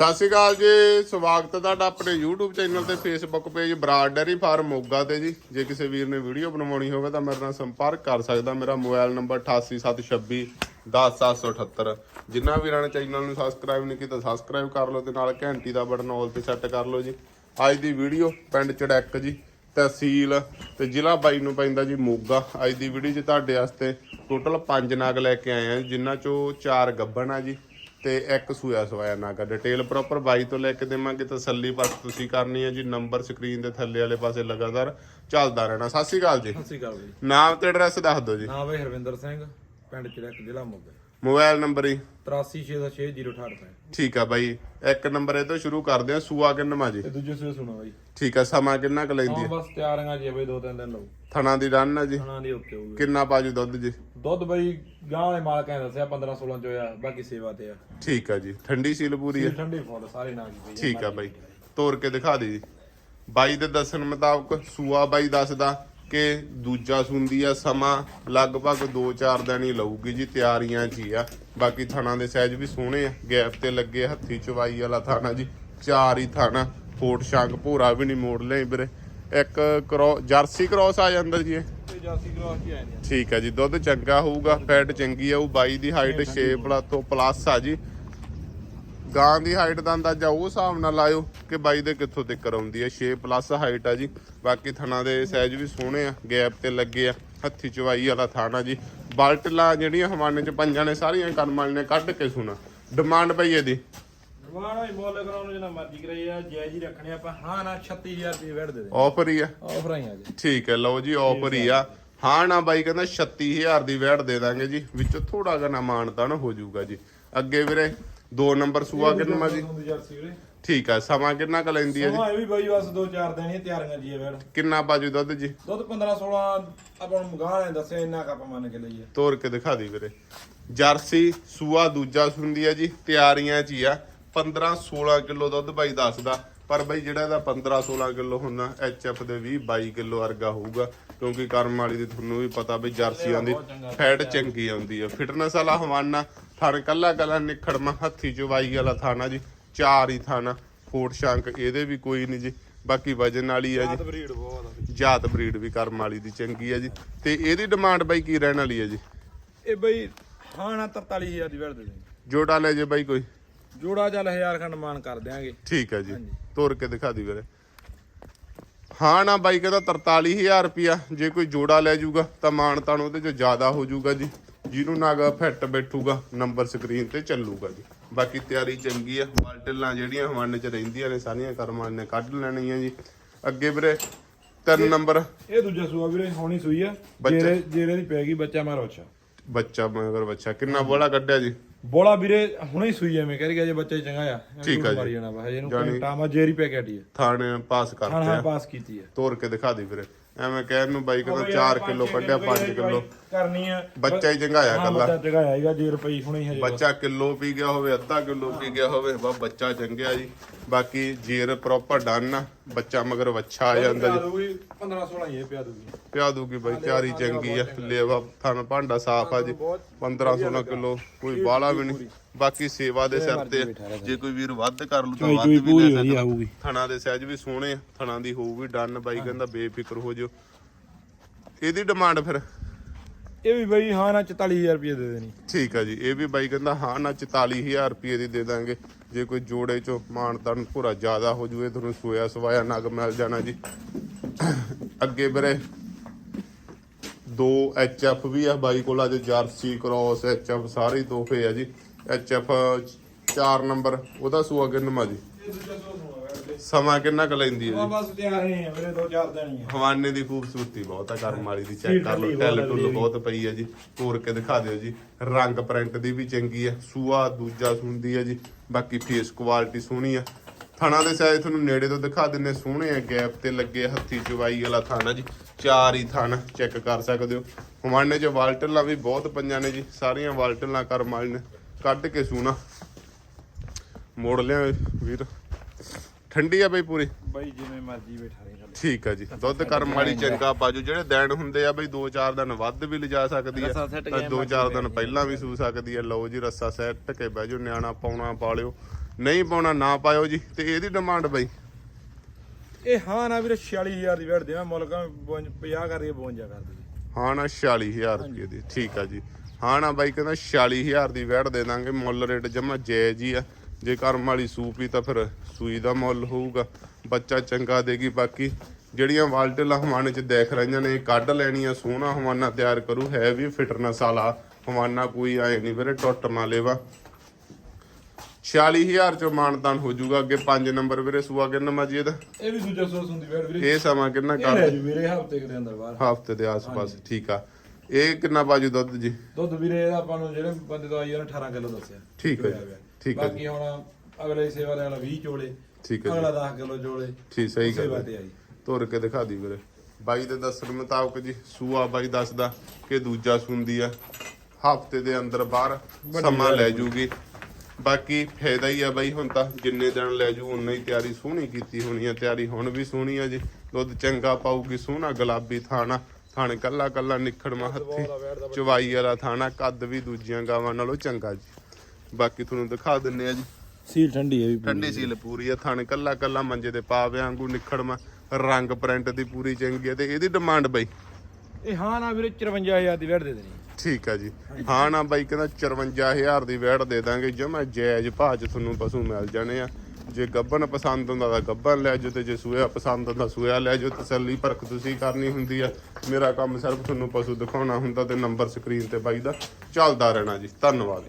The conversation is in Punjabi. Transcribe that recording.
ਸਤਿ ਸ਼੍ਰੀ ਅਕਾਲ ਜੀ, ਸਵਾਗਤ ਹੈ ਤੁਹਾਡਾ ਆਪਣੇ YouTube ਚੈਨਲ ਤੇ Facebook page Brar dairy farm Moga ਤੇ ਜੀ। ਜੇ ਕਿਸੇ ਵੀਰ ਨੇ ਵੀਡੀਓ ਬਣਵਾਉਣੀ ਹੋਵੇ ਤਾਂ ਮੇਰੇ ਨਾਲ ਸੰਪਰਕ ਕਰ ਸਕਦਾ। ਮੇਰਾ ਮੋਬਾਈਲ ਨੰਬਰ 8876 10778 ਜਿਨ੍ਹਾਂ ਵੀਰਾਂ ਨੇ ਚੈਨਲ ਨੂੰ ਸਬਸਕ੍ਰਾਈਬ ਨਹੀਂ ਕੀਤਾ ਸਬਸਕ੍ਰਾਈਬ ਕਰ ਲਓ ਤੇ ਨਾਲ ਘੰਟੀ ਦਾ ਬਟਨ ਆਲ ਤੇ ਸੈੱਟ ਕਰ ਲਓ ਜੀ। ਅੱਜ ਦੀ ਵੀਡੀਓ ਪਿੰਡ ਚੜੈਕ ਜੀ, ਤਹਿਸੀਲ ਤੇ ਜ਼ਿਲ੍ਹਾ ਬਾਈ ਨੂੰ ਪੈਂਦਾ ਜੀ ਮੋਗਾ। ਅੱਜ ਦੀ ਵੀਡੀਓ 'ਚ ਤੁਹਾਡੇ ਵਾਸਤੇ ਟੋਟਲ 5 ਨਾਗ ਲੈ ਕੇ ਆਏ ਆ ਜਿਨ੍ਹਾਂ ਚੋਂ 4 ਗੱਭਣ ਆ ਜੀ। ਤੇ ਇੱਕ ਸੂਆ ਸਵਾਇਆ ਨਾਗਾ ਡਿਟੇਲ ਪ੍ਰੋਪਰ ਬਾਈ ਤੋਂ ਲੈ ਕੇ ਦੇਵਾਂਗੇ ਤਸੱਲੀ ਬਸ ਤੁਸੀਂ ਕਰਨੀ ਹੈ ਜੀ ਨੰਬਰ ਸਕਰੀਨ ਦੇ ਥੱਲੇ ਵਾਲੇ ਪਾਸੇ ਲਗਾਤਾਰ ਚੱਲਦਾ ਰਹਿਣਾ। ਸਤਿ ਸ਼੍ਰੀ ਅਕਾਲ ਜੀ। ਸਤਿ ਸ਼੍ਰੀ ਅਕਾਲ ਜੀ। ਨਾਮ ਤੇ ਐਡਰੈਸ ਦੱਸ ਦਿਓ ਜੀ। ਨਾਮ ਹੈ ਹਰਵਿੰਦਰ ਸਿੰਘ ਪਿੰਡ ਚੜਕ ਜ਼ਿਲ੍ਹਾ ਮੋਗਾ ਮੋਬਾਈਲ ਨੰਬਰ ਹੀ। 83606068 ਠੀਕ ਆ ਬਾਈ ਇੱਕ ਨੰਬਰ ਇਹ ਤੋਂ ਸ਼ੁਰੂ ਕਰਦੇ ਆ ਸੂਆ ਕਿੰਨਵਾ ਜੀ? ਤੇ ਦੂਜੇ ਸੂਏ ਸੁਣੋ ਬਾਈ। ਠੀਕ ਆ ਸਮਾਂ ਕਿੰਨਾ ਕੁ ਲੈਂਦੀ ਹਾਂ ਹੈ? ਬਸ ਤਿਆਰੀਆਂ ਜੀ ਬਈ ਦੋ ਤਿੰਨ ਦਿਨ ਲਓ। ਥਣਾ ਦੀ ਡਨ ਆ ਜੀ। ਖਾਣਾ ਦੀ ਓਕੇ ਹੋਊਗੀ। ਕਿੰਨਾ ਪਾਜੂ ਦੁੱਧ ਜੀ? ਦੁੱਧ ਬਈ ਗਾਂ ਵਾਲੇ ਮਾਲਕਾਂ ਨੇ ਦੱਸਿਆ 15 16 ਚ ਹੋਇਆ ਬਾਕੀ ਸੇਵਾ ਤੇ ਆ। ਠੀਕ ਆ ਜੀ ਠੰਡੀ ਸੀਲ ਪੂਰੀ ਹੈ। ਠੰਡੇ ਫੁੱਲ ਸਾਰੇ ਨਾਲ ਜੀ ਬਈ ਠੀਕ ਆ ਬਾਈ ਤੋੜ ਕੇ ਦਿਖਾ ਦੇ ਜੀ। ਬਾਈ ਦੇ ਦੱਸਣ ਮੁਤਾਬਕ ਸੂਆ ਬਾਈ ਦੱਸਦਾ ਕਿ ਦੂਜਾ ਸੁੰਦੀ ਆ ਸਮਾਂ ਲਗਭਗ 2-4 ਦਿਨ ਹੀ ਲਊਗੀ ਜੀ ਤਿਆਰੀਆਂ 'ਚ ਹੀ ਆ। ਬਾਕੀ ਥਣਾ ਦੇ ਸਾਈਜ਼ ਵੀ ਸੋਹਣੇ ਆ। ਗੈਪ ਤੇ ਲੱਗੇ ਹੱਥੀ ਚਵਾਈ ਵਾਲਾ ਥਾਣਾ ਜੀ ਚਾਰ ਹੀ ਥਾਣਾ। ਫੋਟ ਸ਼ੰਕ ਭੂਰਾ ਵੀ ਨਹੀਂ ਮੋੜ ਲਿਆ ਵੀਰੇ। ਇੱਕ ਕਰੋ ਜਰਸੀ ਕ੍ਰੋਸ ਆ ਜਾਂਦਾ ਜੀ ਇਹ? ਜਾਸੀ ਕ੍ਰਾਸ ਆਏ ਨੇ ਠੀਕ ਹੈ ਜੀ ਦੁੱਧ ਚੰਗਾ ਹੋਊਗਾ ਫੈਟ ਚੰਗੀ ਆਊ ਬਾਈ ਦੀ ਹਾਈਟ 6 ਤੋਂ ਪਲੱਸ ਆ ਜੀ। ਗਾਂ ਦੀ ਹਾਈਟ ਦਾ ਅੰਦਾਜ਼ਾ ਉਹ ਹਿਸਾਬ ਨਾਲ ਲਾਇਓ ਕਿ ਬਾਈ ਦੇ ਕਿੱਥੋਂ ਤੱਕ ਆਉਂਦੀ ਹੈ। 6 ਪਲੱਸ ਹਾਈਟ ਆ ਜੀ। ਬਾਕੀ ਥਣਾ ਦੇ ਸਾਈਜ਼ ਵੀ ਸੋਹਣੇ ਆ। ਗੈਪ ਤੇ ਲੱਗੇ ਆ। ਹੱਥੀ ਚਵਾਈ ਵਾਲਾ ਥਾਣਾ ਜੀ। ਬਾਲਟਲਾ ਜਿਹੜੀਆਂ ਹਵਾਨੇ ਚ ਪੰਜਾਂ ਨੇ ਸਾਰੀਆਂ ਕਰਮਾਲ ਨੇ ਕੱਢ ਕੇ ਸੁਣਾ। ਡਿਮਾਂਡ ਪਈ ਇਹਦੀ। ਵਾਣਾ ਹੀ ਮੁੱਲ ਕਰਾਉਣ ਨੂੰ ਜਿੰਨਾ ਮਰਜ਼ੀ ਕਰਾਈ ਆ ਜਾਇਜ਼ ਹੀ ਰੱਖਣੇ ਆਪਾਂ। ਹਾਂ ਨਾ 36000 ਰੁਪਏ ਵੜ ਦੇ ਦੇ। ਆਫਰ ਹੀ ਆ। ਆਫਰ ਆਈਆਂ ਜੀ। ਠੀਕ ਹੈ ਲਓ ਜੀ ਆਫਰ ਹੀ ਆ। ਹਾਂ ਨਾ ਬਾਈ ਕਹਿੰਦਾ 36000 ਦੀ ਵੈਟ ਦੇ ਦਾਂਗੇ ਜੀ। ਵਿੱਚ ਥੋੜਾ ਜਿਹਾ ਨਾ ਮਾਨਤਾਨ ਹੋ ਜਾਊਗਾ ਜੀ। ਅੱਗੇ ਵੀਰੇ ਦੋ ਨੰਬਰ ਸੂਆ ਕਿੰਨਾ ਜੀ? ਦੀ ਜਰਸੀ ਵੀਰੇ। ਠੀਕ ਆ ਸਮਾਂ ਕਿੰਨਾ ਕੁ ਲੈਂਦੀ ਹੈ ਜੀ? ਸਮਾਂ ਇਹ ਵੀ ਬਾਈ ਬਸ 2-4 ਦਿਨ ਹੀ ਤਿਆਰੀਆਂ ਜੀ ਵੜ ਕਿੰਨਾ ਬਾਜੂ ਦੁੱਧ ਜੀ? ਦੁੱਧ 15 16 ਆਪਾਂ ਨੂੰ ਗਾਂ ਨੇ ਦੱਸਿਆ ਇੰਨਾ ਕੱਪ ਮੰਨ ਕੇ ਲਈਏ। ਤੋੜ ਕੇ ਦਿਖਾ ਦੀ ਵੀਰੇ। ਜਰਸੀ ਸੂਆ ਦੂਜਾ ਸੁੰਦੀ ਆ ਜੀ ਤਿਆਰੀਆਂ 'ਚ ਹੀ ਆ। 15 16 ਕਿਲੋ ਦੁੱਧ ਬਾਈ ਦੱਸਦਾ ਪਰ ਬਾਈ ਜਿਹੜਾ ਇਹਦਾ 15 16 ਕਿਲੋ ਹੁੰਦਾ ਐਚਐਫ ਦੇ 20 22 ਕਿਲੋ ਵਰਗਾ ਹੋਊਗਾ। ਕਿਉਂਕਿ ਕਰਮ ਵਾਲੀ ਦੀ ਤੁਹਾਨੂੰ ਵੀ ਪਤਾ ਬਈ ਜਰਸੀਆਂ ਦੀ ਫੈਟ ਚੰਗੀ ਆਉਂਦੀ ਆ। ਫਿਟਨੈਸ ਵਾਲਾ ਹਵਾਨਾ ਥਣ ਕੱਲਾ ਕੱਲਾ ਨਿਖੜਮਾ ਹੱਥੀ ਚਵਾਈ ਵਾਲਾ ਥਾਣਾ ਜੀ ਚਾਰ ਹੀ ਥਾਣਾ ਫੋਟ ਸ਼ੰਕ ਇਹਦੇ ਵੀ ਕੋਈ ਨਹੀਂ ਜੀ ਬਾਕੀ ਵਜਨ ਵਾਲੀ ਆ ਜੀ। ਬਰੀਡ ਬਹੁਤ ਆ ਜਾਤ ਬਰੀਡ ਵੀ ਕਰਮ ਵਾਲੀ ਦੀ ਚੰਗੀ ਆ ਜੀ। ਤੇ ਇਹਦੀ ਡਿਮਾਂਡ ਬਾਈ ਕੀ ਰਹਿਣ ਵਾਲੀ ਆ ਜੀ? ਇਹ ਬਈ ਹਾਂ ਨਾ 43000 ਦੀ ਵੜ ਦੇ ਜੋੜਾ ਲੈ ਜੇ ਬਾਈ ਕੋਈ। ਜੋੜਾ ਚੱਲ 1000 ਖੰਡ ਮਾਨ ਕਰ ਦਿਆਂਗੇ। ਠੀਕ ਹੈ ਜੀ। ਤੋਰ ਕੇ ਦਿਖਾ ਦੀ ਵੀਰੇ। ਹਾਂ ਨਾ ਬਾਈ ਕਹਿੰਦਾ 43000 ਰੁਪਿਆ ਜੇ ਕੋਈ ਜੋੜਾ ਲੈ ਜਾਊਗਾ ਤਾਂ ਮਾਨ ਤਾਣ ਉਹਦੇ ਚ ਜ਼ਿਆਦਾ ਹੋ ਜਾਊਗਾ ਜੀ। ਜਿਹਨੂੰ ਨਾਗਾ ਫਿੱਟ ਬੈਠੂਗਾ ਨੰਬਰ ਸਕਰੀਨ ਤੇ ਚੱਲੂਗਾ ਜੀ। ਬਾਕੀ ਤਿਆਰੀ ਚੰਗੀ ਆ ਬਾਲਟਲਾਂ ਜਿਹੜੀਆਂ ਹਵਾਨੇ ਚ ਰਹਿੰਦੀਆਂ ਨੇ ਸਾਰੀਆਂ ਕਰਮਾਂ ਨੇ ਕੱਢ ਲੈਣੀਆਂ ਜੀ। ਅੱਗੇ ਵੀਰੇ ਤਿੰਨ ਨੰਬਰ ਇਹ ਦੂਜਾ ਸੂਆ ਵੀਰੇ ਹੋਣੀ ਸੂਈ ਆ। ਬੱਚਾ। ਜੇਰੇ ਜੇਰੇ ਦੀ ਪੈ ਗਈ ਬੱਚਾ ਮਾਰੋ ਅੱਛਾ ਬੱਚਾ ਮਗਰ ਬੱਚਾ ਕਿੰਨਾ ਬੋਲਾ ਕੱਢਿਆ ਜੀ? ਬੋਲਾ ਵੀਰੇ ਹੁਣੇ ਹੀ ਸੂਈ ਐ ਮੈਂ ਕਹਿ ਗਿਆ ਜੇ ਬੱਚਾ ਹੀ ਚੰਗਾ ਆ। ਠੀਕ ਆ ਜੀ। ਮਾਰੀ ਜਾਣਾ ਵਾ ਹਜੇ ਇਹਨੂੰ ਜਾਣੀ- ਘੰਟਾ ਮਾ ਜੇਰੀ ਪੈ ਗਿਆ ਟੀ ਥਾਣੇ ਪਾਸ ਹਾਂ ਕਰਤੇ ਆ। ਪਾਸ ਕੀਤੀ ਹੈ ਤੋਰ ਕੇ ਦਿਖਾ ਦੀ ਵੀਰੇ। ਐਵੇਂ ਕਹਿਣ ਨੂੰ ਬਾਈ ਕਹਿੰਦਾ 4 ਕਿਲੋ ਕੱਢਿਆ 5 ਕਿਲੋ। ਕਰਨੀ ਆ। ਬੱਚਾ ਹੀ ਚੰਗਾਇਆ ਕੱਲਾ। ਬੱਚਾ ਚੰਗਾਇਆ ਹੈਗਾ ਜੇ ਰੁਪਈ ਹੁਣੇ ਹੀ ਹਜੇ ਬੱਚਾ ਕਿਲੋ ਪੀ ਗਿਆ ਹੋਵੇ ਅੱਧਾ ਕਿਲੋ ਪੀ ਗਿਆ ਹੋਵੇ ਬਾ ਬੱਚਾ ਚੰਗਿਆ ਜੀ। ਬਾਕੀ ਜੇਰ ਪ੍ਰੋਪਰ ਡਨ ਆ ਬੱਚਾ ਮਗਰ ਵੱਛਾ ਆ ਜਾਂਦਾ ਜੀ। 15 16 ਹੀ ਇਹ ਪਿਆ ਦੂਗੀ ਪਿਆ ਦੂਗੀ ਬਾਈ ਤਿਆਰੀ ਚੰਗੀ ਆ ਲੇਵਾ ਥਣ ਭਾਂਡਾ ਸਾਫ਼ ਆ ਜੀ। 15 16 ਕਿਲੋ ਕੋਈ ਬਾਲਾ ਵੀ ਨਹੀਂ। ਬਾਕੀ ਸੇਵਾ ਦੇ ਸਿਰ ਤੇ। ਜੇ ਕੋਈ ਵੀਰ ਵੱਧ ਕਰ ਲੂ ਤਾਂ ਵੱਧ ਵੀ ਲੈ ਸਕਦਾ। ਥਣਾ ਦੇ ਸਾਈਜ਼ ਵੀ ਸੋਹਣੇ ਆ ਥਣਾ ਦੀ ਹੋਊਗੀ ਡਨ ਬਾਈ ਕਹਿੰਦਾ ਬੇਫਿਕਰ ਹੋ ਜਿਓ। ਇਹਦੀ ਡਿਮਾਂਡ ਫਿਰ? ਇਹ ਵੀ ਬਈ ਹਾਂ ਨਾ 44000 ਰੁਪਏ ਦੇ ਦੇਣੀ। ਠੀਕ ਆ ਜੀ, ਇਹ ਵੀ ਬਾਈ ਕਹਿੰਦਾ ਹਾਂ ਨਾ 44000 ਰੁਪਏ ਦੀ ਦੇ ਦਾਂਗੇ। ਜੇ ਕੋਈ ਜੋੜੇ ਚੋਂ ਮਾਨ ਤਨ ਪੂਰਾ ਜ਼ਿਆਦਾ ਹੋ ਜੂਏ, ਤੁਹਾਨੂੰ ਸੋਇਆ ਸਵਾਇਆ ਨਗ ਮਿਲ ਜਾਣਾ ਜੀ। ਅੱਗੇ ਵੀਰੇ, ਦੋ ਐਚਐਫ ਵੀ ਆ ਬਾਈ ਕੋਲ, ਅੱਜ ਜਰਸੀ ਕ੍ਰੋਸ ਐਚਐਫ ਸਾਰੇ ਤੋਹਫੇ ਆ ਜੀ। ਐਚਐਫ 4 ਨੰਬਰ, ਉਹਦਾ ਸੂਆ ਕਿੰਨਾ ਜੀ? ਸਮਾਂ ਕਿੰਨਾ ਕੁ ਲੈਂਦੀ ਹੈ ਜੀ? ਬਸ ਹੀ ਆ ਵੀਰੇ ਦੋ ਚਾਰ ਦਿਨ ਹੀ ਆ। ਹਵਾਨੇ ਦੀ ਖੂਬਸੂਰਤੀ ਬਹੁਤ ਆ ਕਰਮ ਵਾਲੀ ਦੀ ਚੈੱਕ ਕਰ ਲਓ ਟੈਲ ਟੁੱਲ ਬਹੁਤ ਪਈ ਆ ਜੀ। ਤੋਰ ਕੇ ਦਿਖਾ ਦਿਓ ਜੀ ਰੰਗ ਪ੍ਰਿੰਟ ਦੀ ਵੀ ਚੰਗੀ ਆ ਸੂਆ ਦੂਜਾ ਸੁੰਦੀ ਆ ਜੀ ਬਾਕੀ ਫੇਸ ਕੁਆਲਿਟੀ ਸੋਹਣੀ ਆ। ਥਣਾ ਦੇ ਸਾਈਜ਼ ਤੁਹਾਨੂੰ ਨੇੜੇ ਤੋਂ ਦਿਖਾ ਦਿੰਨੇ ਸੋਹਣੇ ਆ ਗੈਪ ਤੇ ਲੱਗੇ ਹੱਥੀ ਚਵਾਈ ਵਾਲਾ ਥਾਣਾ ਜੀ ਚਾਰ ਹੀ ਥਣ ਚੈੱਕ ਕਰ ਸਕਦੇ ਹੋ। ਹਵਾਨੇ 'ਚ ਵਾਲਟਲਾਂ ਵੀ ਬਹੁਤ ਪਈਆਂ ਨੇ ਜੀ ਸਾਰੀਆਂ ਵਾਲਟਲਾਂ ਕਰਮ ਵਾਲੀ ਨੇ ਕੱਢ ਕੇ ਸੂਣਾ। ਮੋੜ ਲਿਆ ਵੀਰ। ਠੰਡੀ ਆ ਬਈ ਪੂਰੀ? ਬਾਈ ਜਿਵੇਂ ਮਰਜ਼ੀ ਬੈਠਾ ਰਹੇ ਚੱਲ ਠੀਕ ਆ ਜੀ। ਦੁੱਧ ਕਰਮ ਵਾਲੀ ਚੰਗਾ ਬਾਜੂ ਜਿਹੜੇ ਦਿਨ ਹੁੰਦੇ ਆ ਬਈ 2-4 ਦਿਨ ਵੱਧ ਵੀ ਲਿਜਾ ਸਕਦੀ ਆ ਤਾਂ ਕੇ 2-4 ਦਿਨ ਪਹਿਲਾਂ ਵੀ ਸੂ ਸਕਦੀ ਆ। ਲਓ ਜੀ ਰੱਸਾ ਸੈੱਟ ਕੇ ਬਹਿ ਜਾਓ ਨਿਆਣਾ ਪਾਉਣਾ ਪਾ ਲਿਓ ਨਹੀਂ ਪਾਉਣਾ ਨਾ ਪਾਇਓ ਜੀ। ਤੇ ਇਹਦੀ ਡਿਮਾਂਡ ਬਾਈ? ਇਹ ਹਾਂ ਨਾ ਵੀਰੇ 46000 ਦੀ ਵੇੜ ਦੇਵਾਂ ਮੁੱਲਕਾਂ 50 ਕਰਕੇ 52 ਕਰ ਦੇ ਹਾਂ ਨਾ 46000 ਰੁਪਏ ਦੀ। ਠੀਕ ਆ ਜੀ। ਹਾਂ ਨਾ ਬਾਈ ਕਹਿੰਦਾ 46000 ਦੀ ਵੈੜ ਦੇ ਦਾਂਗੇ। ਮੁੱਲ ਰੇਟ ਜਮਾ ਜਾਇਜ਼ ਹੀ ਆ। ਜੇ ਕਰਮ ਵਾਲੀ ਸੂਪ ਹੀ ਤਾਂ ਫਿਰ ਸੂਈ ਦਾ ਮੁੱਲ ਹੋਊਗਾ ਬੱਚਾ ਚੰਗਾ ਦੇਗੀ ਬਾਕੀ ਜਿਹੜੀਆਂ ਵਾਲਟਲ ਹਵਾਨੇ ਚ ਦੇਖ ਰਹੀਆਂ ਨੇ ਇਹ ਕੱਢ ਲੈਣੀਆਂ ਸੋਹਣਾ ਹਵਾਨਾ ਤਿਆਰ ਕਰੂ ਹੈ ਵੀ ਫਿਟਨੈਸ ਵਾਲਾ ਹਵਾਨਾ ਕੋਈ ਆਏ ਨਹੀਂ ਵੀਰੇ ਟੁੱਟ ਨਾ ਲੈਵਾ। 46000 ਚ ਮਾਨਤਾਨ ਹੋ ਜਾਊਗਾ ਅੱਗੇ 5 ਨੰਬਰ ਵੀਰੇ ਸੂਆ ਕਿੰਨਾ ਮਾ ਜੀ ਇਹਦਾ? ਇਹ ਵੀ ਦੂਜਾ ਸੋਸ ਹੁੰਦੀ ਵੀਰੇ ਇਹ ਸਮਾਂ ਕਿੰਨਾ ਇਹ ਕਰ ਲੈ ਜੂ ਵੀਰੇ ਹਫ਼ਤੇ ਦੇ ਅੰਦਰ ਬਾਹਰ। ਹਫ਼ਤੇ ਦੇ ਆਸ-ਪਾਸ ਠੀਕ ਆ। ਇਹ ਕਿੰਨਾ ਬਾਜੂ ਦੁੱਧ ਜੀ? ਦੁੱਧ ਵੀਰੇ ਇਹਦਾ ਆਪਾਂ ਨੂੰ ਜਿਹੜੇ ਬੰਦੇ ਤੋਂ ਆਈ ਉਹਨੇ 18 ਕਿਲੋ ਦੱਸਿਆ। ਠੀਕ ਹੈ ਜੀ, ਠੀਕ ਹੈ ਬਾਕੀ ਹੁਣ ਅਗਲੇ ਸੇਵਾ ਵਾਲਾ 20 ਚੋਲੇ ਠੀਕ ਹੈ ਅਗਲਾ 10 ਕਿਲੋ ਚੋਲੇ ਠੀਕ ਸਹੀ ਸੇਵਾ ਗੱਲ ਤੇ ਹੈ। ਆਈ। ਤੁਰ ਕੇ ਦਿਖਾ ਦੀ ਵੀਰੇ। ਬਾਈ ਦੇ ਦੱਸਣ ਮੁਤਾਬਕ ਜੀ ਸੂਆ ਬਾਈ ਦੱਸਦਾ ਕਿ ਦੂਜਾ ਸੁੰਦੀ ਆ। ਹਫ਼ਤੇ ਦੇ ਅੰਦਰ ਬਾਹਰ ਸਮਾਂ ਲੈ ਜੂਗੀ। ਬਾਕੀ ਫਾਇਦਾ ਹੀ ਆ ਬਾਈ ਹੁਣ ਤਾਂ ਜਿੰਨੇ ਦਿਨ ਲੈ ਜੂ ਉਨਾ ਹੀ ਤਿਆਰੀ ਸੋਹਣੀ ਕੀਤੀ ਹੋਣੀ ਆ। ਤਿਆਰੀ ਹੁਣ ਵੀ ਸੋਹਣੀ ਆ ਜੀ। ਦੁੱਧ ਚੰਗਾ ਪਾਊਗੀ ਸੋਹਣਾ ਗੁਲਾਬੀ ਥਾਣਾ ਥਾਣੇ ਕੱਲਾ ਕੱਲਾ ਨਿਖੜਮਾ ਹੱਥੀ ਚਵਾਈ ਵਾਲਾ ਥਾਣਾ ਕੱਦ ਵੀ ਦੂਜੀਆਂ ਗਾਵਾਂ ਨਾਲੋਂ ਚੰਗਾ ਜੀ। ਬਾਕੀ ਤੁਹਾਨੂੰ ਦਿਖਾ ਦਿੰਨੇ ਆ ਜੀ। ਸੀਲ ਠੰਡੀ ਹੈ ਵੀ ਠੰਡੀ ਸੀਲ ਪੂਰੀ ਆ ਥਣ ਕੱਲਾ ਕੱਲਾ ਮੰਜੇ ਤੇ ਪਾ ਵਾਂਗੂ ਨਿਖੜਮਾ ਰੰਗ ਪ੍ਰਿੰਟ ਦੀ ਪੂਰੀ ਚੰਗੀ ਆ ਤੇ ਇਹਦੀ ਡਿਮਾਂਡ ਬਈ। ਇਹ ਹਾਂ ਨਾ ਵੀਰੇ 54000 ਦੀ ਵੇੜ ਦੇ ਦੇਣੀ। ਠੀਕ ਆ ਜੀ। ਹਾਂ ਨਾ ਬਾਈ ਕਹਿੰਦਾ 54000 ਦੀ ਵੈੜ ਦੇ ਦਾਂਗੇ। ਜਮਾ ਜਾਇਜ਼ ਭਾਅ 'ਚ ਤੁਹਾਨੂੰ ਪਸ਼ੂ ਮਿਲ ਜਾਣੇ ਆ। ਜੇ ਗੱਬਨ ਪਸੰਦ ਹੁੰਦਾ ਤਾਂ ਗੱਬਨ ਲੈ ਜਾਓ ਤੇ ਜੇ ਸੂਆ ਪਸੰਦ ਹੁੰਦਾ ਸੂਆ ਲੈ ਜਾਓ, ਤਸੱਲੀ ਪਰਖ ਤੁਸੀਂ ਕਰਨੀ ਹੁੰਦੀ ਆ। ਮੇਰਾ ਕੰਮ ਸਿਰਫ ਤੁਹਾਨੂੰ ਪਸ਼ੂ ਦਿਖਾਉਣਾ ਹੁੰਦਾ ਤੇ ਨੰਬਰ ਸਕਰੀਨ ਤੇ ਬਾਈ ਦਾ ਚੱਲਦਾ ਰਹਿਣਾ ਜੀ। ਧੰਨਵਾਦ